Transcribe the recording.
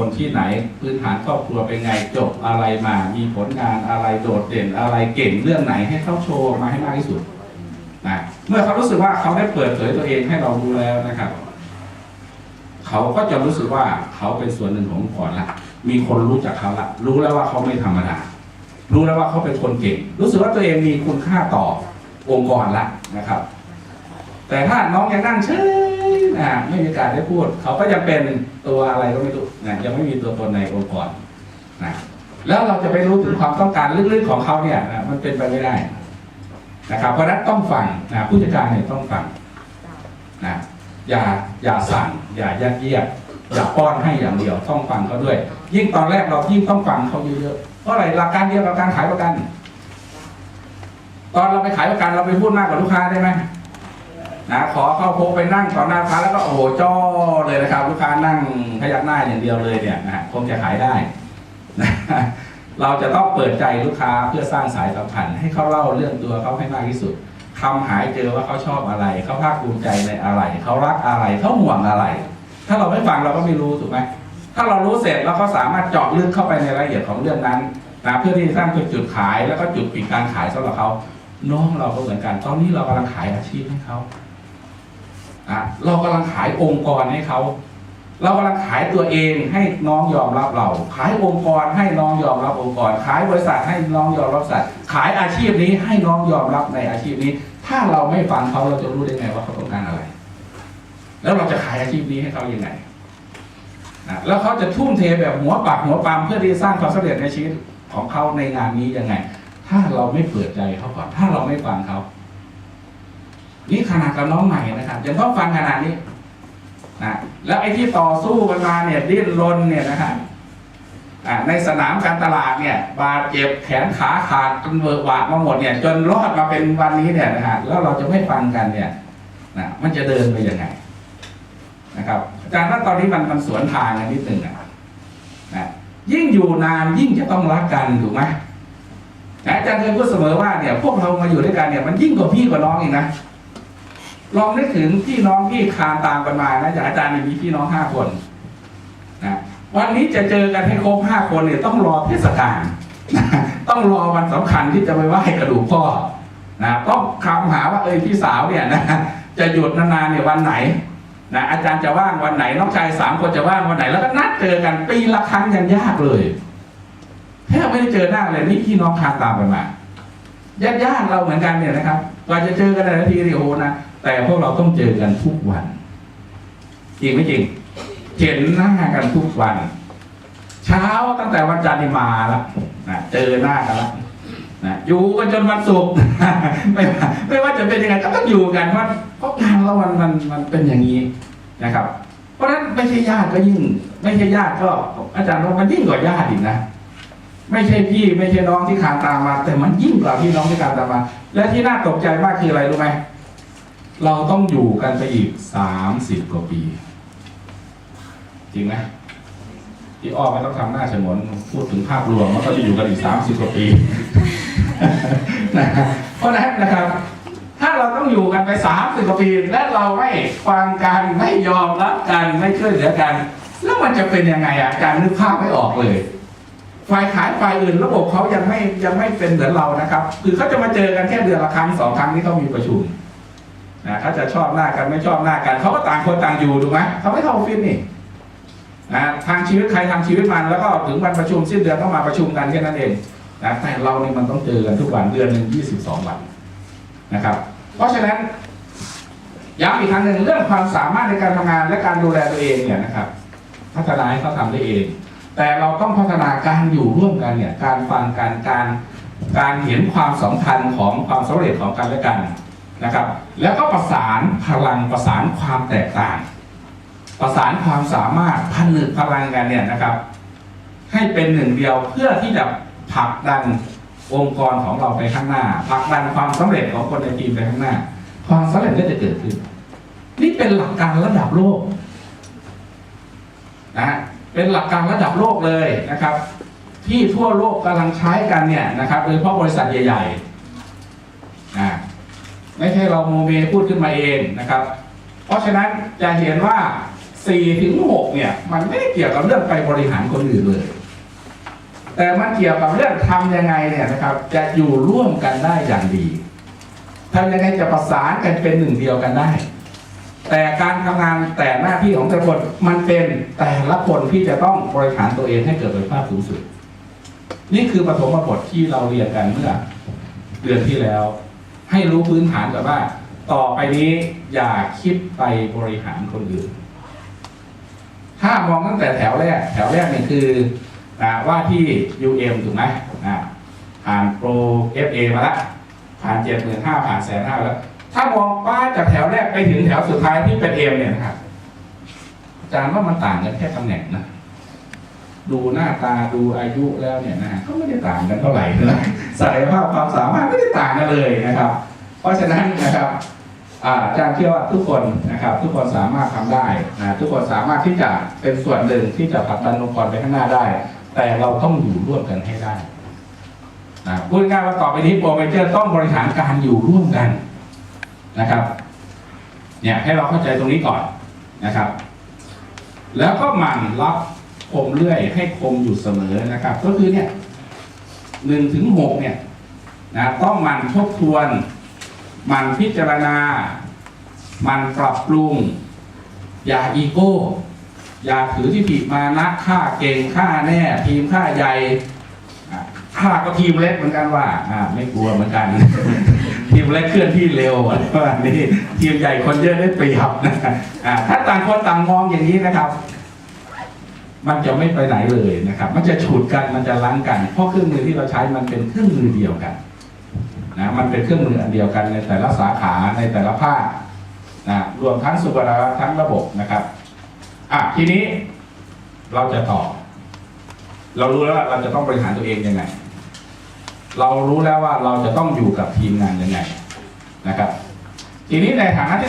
คนที่ไหนพื้นฐานครอบครัวเป็นไงจบอะไรมา มีผลงานอะไรโดดเด่นอะไรเก่งเรื่องไหนให้เขาโชว์มาให้มากที่สุดนะเมื่อเขารู้สึกว่าเขาได้เปิดเผยตัวเองให้เรารู้แล้วนะครับ เขาก็จะรู้สึกว่าเขาเป็นส่วนหนึ่งขององค์กรละมีคนรู้จักเขาละรู้แล้วว่าเขาไม่ธรรมดารู้แล้วว่าเขาเป็นคนเก่ง รู้สึกว่าตัวเองมีคุณค่าต่อองค์กรละนะครับ แต่ถ้าน้องยังนั่งเฉย ม่มีการได้พูด เขาก็ยังเป็นตัวอะไรก็ไม่รู้นะยังไม่มีตัวตนในองค์กรนะแล้วเราจะไปรู้ถึงความต้องการลึกๆของเขาเนี่ยนะมันเป็นไปไม่ได้นะครับเพราะฉะนั้นต้องฟังนะผู้จัดการเนี่ยต้องฟังนะอย่าอย่าสั่ง อย่ายัดเยียดอย่าป้อนให้อย่างเดียวต้องฟังเขาด้วย ยิ่งตอนแรกเรายิ่งต้องฟังเขาเยอะๆเพราะอะไรหลักการเดียวกับการขายประกัน ตอนเราไปขายประกันเราไปพูดมากกว่าลูกค้าได้ไหม นะขอเข้าพบไปนั่งต่อหน้าลูกค้าแล้วก็โอ้โหจ้อเลยนะครับ ลูกค้านั่งพยักหน้าอย่างเดียวเลยเนี่ยนะคงจะขายได้นะเราจะต้องเปิดใจลูกค้าเพื่อสร้างสายสัมพันธ์ให้เขาเล่าเรื่องตัวเขาให้มากที่สุดคำหายเจอว่าเขาชอบอะไรเขาภาคภูมิใจในอะไรเขารักอะไรเขาห่วงอะไร ถ้าเราไม่ฟังเราก็ไม่รู้ถูกไหมถ้าเรารู้เสร็จเราก็สามารถเจาะลึกเข้าไปในรายละเอียดของเรื่องนั้นนะเพื่อที่จะสร้างจุดขายแล้วก็จุดปิดการขายสำหรับเขาน้องเราก็เหมือนกัน ตอนนี้เรากำลังขายอาชีพให้เขา เรากำลังขายองค์กรให้เขาเรากำลังขายตัวเองให้น้องยอมรับเรา ขายองค์กรให้น้องยอมรับองค์กร ขายบริษัทให้น้องยอมรับบริษัทขายอาชีพนี้ให้น้องยอมรับในอาชีพนี้ ถ้าเราไม่ฟังเขาเราจะรู้ได้ไงว่าเขาต้องการอะไร แล้วเราจะขายอาชีพนี้ให้เขายังไงนะแล้วเขาจะทุ่มเทแบบหัวปักหัวปามเพื่อที่จะสร้างความสำเร็จในชีวิตของเขาในงานนี้ยังไง ถ้าเราไม่เปิดใจเขาก่อนถ้าเราไม่ฟังเขา นี่ขนาดกับน้องใหม่นะครับยังต้องฟังขนาดนี้นะแล้วไอ้ที่ต่อสู้กันมาเนี่ยดิ้นรนเนี่ยนะครับในสนามการตลาดเนี่ย บาดเจ็บแขนขาขาดจนเวอะหวาดมาหมดเนี่ย จนรอดมาเป็นวันนี้เนี่ยนะฮะแล้วเราจะไม่ฟังกันเนี่ยนะมันจะเดินไปยังไงนะครับอาจารย์ว่าตอนนี้มันมันสวนทางกันนิดหนึ่งนะนะยิ่งอยู่นานยิ่งจะต้องรักกันถูกไหมอาจารย์เคยพูดเสมอว่าเนี่ย พวกเรามาอยู่ด้วยกันเนี่ยมันยิ่งกว่าพี่กว่าน้องอีกนะ ลองนึกถึงพี่น้องที่คานตามกันมานะจากอาจารย์เนี่ยมีพี่น้องห้าคนนะวันนี้จะเจอกันให้ครบห้าคนเนี่ยต้องรอเทศกาลต้องรอวันสำคัญที่จะไปไหว้กระดูกพ่อนะต้องคำหาว่าเออพี่สาวเนี่ยนะจะหยุดนานๆเนี่ยวันไหนนะอาจารย์จะว่างวันไหนน้องชายสามคนจะว่างวันไหน แล้วก็นัดเจอกันปีละครั้งยังยากเลยแทบไม่ได้เจอหน้าเลยนี่พี่น้องคานตามกันมาญาติๆเราเหมือนกันเนี่ยนะครับกว่าจะเจอกันแต่ละทีเนี่โอ้นะ แต่พวกเราต้องเจอกันทุกวันจริงไม่จริงเห็นหน้ากันทุกวัน เช้าตั้งแต่วันจันทร์นี่มาแล้วนะเจอหน้ากันแล้วนะอยู่กันจนวันศุกร์ไม่ไม่ว่าจะเป็นยังไงก็ต้องอยู่กันเพราะเพราะงานเรามันมันมันเป็นอย่างนี้นะครับ เพราะฉะนั้นไม่ใช่ญาติก็ยิ่ง ไม่ใช่ญาติก็ อาจารย์ว่ามันยิ่งกว่าญาติอีกนะไม่ใช่พี่ไม่ใช่น้องที่คานตามมา แต่มันยิ่งกว่าพี่น้องที่คานตามมา และที่น่าตกใจมากคืออะไรรู้ไหม เราต้องอยู่กันไปอีกสามสิบกว่าปี จริงไหมที่อ้อไม่ต้องทำหน้าฉงนพูดถึงภาพรวมมันก็จะอยู่กันอีกสามสิบกว่าปีนะครับเพราะนั้นนะครับ ถ้าเราต้องอยู่กันไปสามสิบกว่าปี และเราไม่ฟังกันไม่ยอมรับกันไม่ช่วยเหลือกัน แล้วมันจะเป็นยังไงอะอาจารนึกภาพไม่ออกเลยฝ่ายขายฝ่ายอื่นระบบเขายังไม่ยังไม่เป็นเหมือนเรานะครับ คือเขาจะมาเจอกันแค่เดือนละครั้งสองครั้งที่เขามีประชุม นะเขาจะชอบหน้ากันไม่ชอบหน้ากันเขาก็ต่างคนต่างอยู่ถูกไหมเขาไม่เข้าออฟฟิศนี่นะทางชีวิตใครทางชีวิตมันแล้วก็ถึงวันประชุมสิ้นเดือนต้องมาประชุมกันแค่นั้นเองนะแต่เรานี่มันต้องเจอกันทุกวันเดือนหนึ่งยี่สิบสองวันนะครับ เพราะฉะนั้นย้ำอีกครั้งหนึ่งเรื่องความสามารถในการทำงานและการดูแลตัวเองเนี่ยนะครับ พัฒนาให้เขาทำได้เอง แต่เราต้องพัฒนาการอยู่ร่วมกันเนี่ยการฟังกันการการเห็นความสำคัญของความสำเร็จของกันและกัน นะครับ แล้วก็ประสานพลังประสานความแตกต่าง ประสานความสามารถพันึกพลังกันเนี่ยนะครับ ให้เป็นหนึ่งเดียวเพื่อที่จะผลักดันองค์กรของเราไปข้างหน้าผลักดันความสำเร็จของคนในทีมไปข้างหน้า ความสำเร็จก็จะเกิดขึ้น นี่เป็นหลักการระดับโลกนะเป็นหลักการระดับโลกเลยนะครับ ที่ทั่วโลกกำลังใช้กันเนี่ยนะครับโดยเฉพาะบริษัทใหญ่ ๆ ไม่ใช่เราโมเมพูดขึ้นมาเองนะครับ เพราะฉะนั้นจะเห็นว่าสี่ถึงหกเนี่ย มันไม่ได้เกี่ยวกับเรื่องไปบริหารคนอื่นเลย แต่มันเกี่ยวกับเรื่องทำยังไงเนี่ยนะครับ จะอยู่ร่วมกันได้อย่างดีทำยังไงจะประสานกันเป็นหนึ่งเดียวกันได้ แต่การทำงานแต่หน้าที่ของแต่ละคนมันเป็นแต่ละคนที่จะต้องบริหารตัวเองให้เกิดประสิทธิภาพสูงสุด นี่คือปฐมบทที่เราเรียนกันเมื่อเดือนที่แล้ว ให้รู้พื้นฐานก่อนว่า ต่อไปนี้อย่าคิดไปบริหารคนอื่น ถ้ามองตั้งแต่แถวแรก แถวแรกเนี่ยคือว่าที่ UM ถูกไหมผ่านโปร FA มาแล้วผ่านเจ็ดหมื่นห้าผ่านแสนห้าแล้ว ถ้ามองป้าจากแถวแรกไปถึงแถวสุดท้ายที่เป็นเอมเนี่ยนะครับอาจารย์ว่ามันต่างกันแค่ตำแหน่งนะ ดูหน้าตาดูอายุแล้วเนี่ยนะฮะก็ไม่ได้ต่างกันเท่าไหร่นะศักยภาพความสามารถไม่ได้ต่างกันเลยนะครับ เพราะฉะนั้นนะครับอาจารย์เชื่อว่าทุกคนนะครับ ทุกคนสามารถทำได้นะทุกคนสามารถที่จะเป็นส่วนหนึ่งที่จะผลักดันองค์กรไปข้างหน้าได้ แต่เราต้องอยู่ร่วมกันให้ได้นะพูดง่ายๆว่าต่อไปนี้โปรเมเจอร์ต้องบริหารการอยู่ร่วมกันนะครับเนี่ยให้เราเข้าใจตรงนี้ก่อนนะครับ แล้วก็หมั่นรับ คมเลื่อยให้คมอยู่เสมอนะครับ ก็คือเนี่ยหนึ่งถึงหกเนี่ยนะต้องมันทบทวน มันพิจารณา มันปรับปรุง อย่าอีโก้ อย่าถือที่ผิดมานะค่าเก่งค่าแน่ ทีมค่าใหญ่อะค่าก็ทีมเล็กเหมือนกันว่าอ่าไม่กลัวเหมือนกัน ทีมเล็กเคลื่อนที่เร็วอะไรประมานี้ทีมใหญ่คนเยอะได้เปรียบนะถ้าต่างคนต่างมองอย่างนี้นะครับ มันจะไม่ไปไหนเลยนะครับ มันจะฉุดกัน มันจะล้างกัน เพราะเครื่องมือที่เราใช้มันเป็นเครื่องมือเดียวกันนะ มันเป็นเครื่องมืออันเดียวกันในแต่ละสาขาในแต่ละภาคนะ รวมทั้งสุขภาพทั้งระบบนะครับ อะทีนี้เราจะต่อ เรารู้แล้วเราจะต้องบริหารตัวเองยังไง เรารู้แล้วว่าเราจะต้องอยู่กับทีมงานยังไงนะครับ ทีนี้ในฐานะที่เรา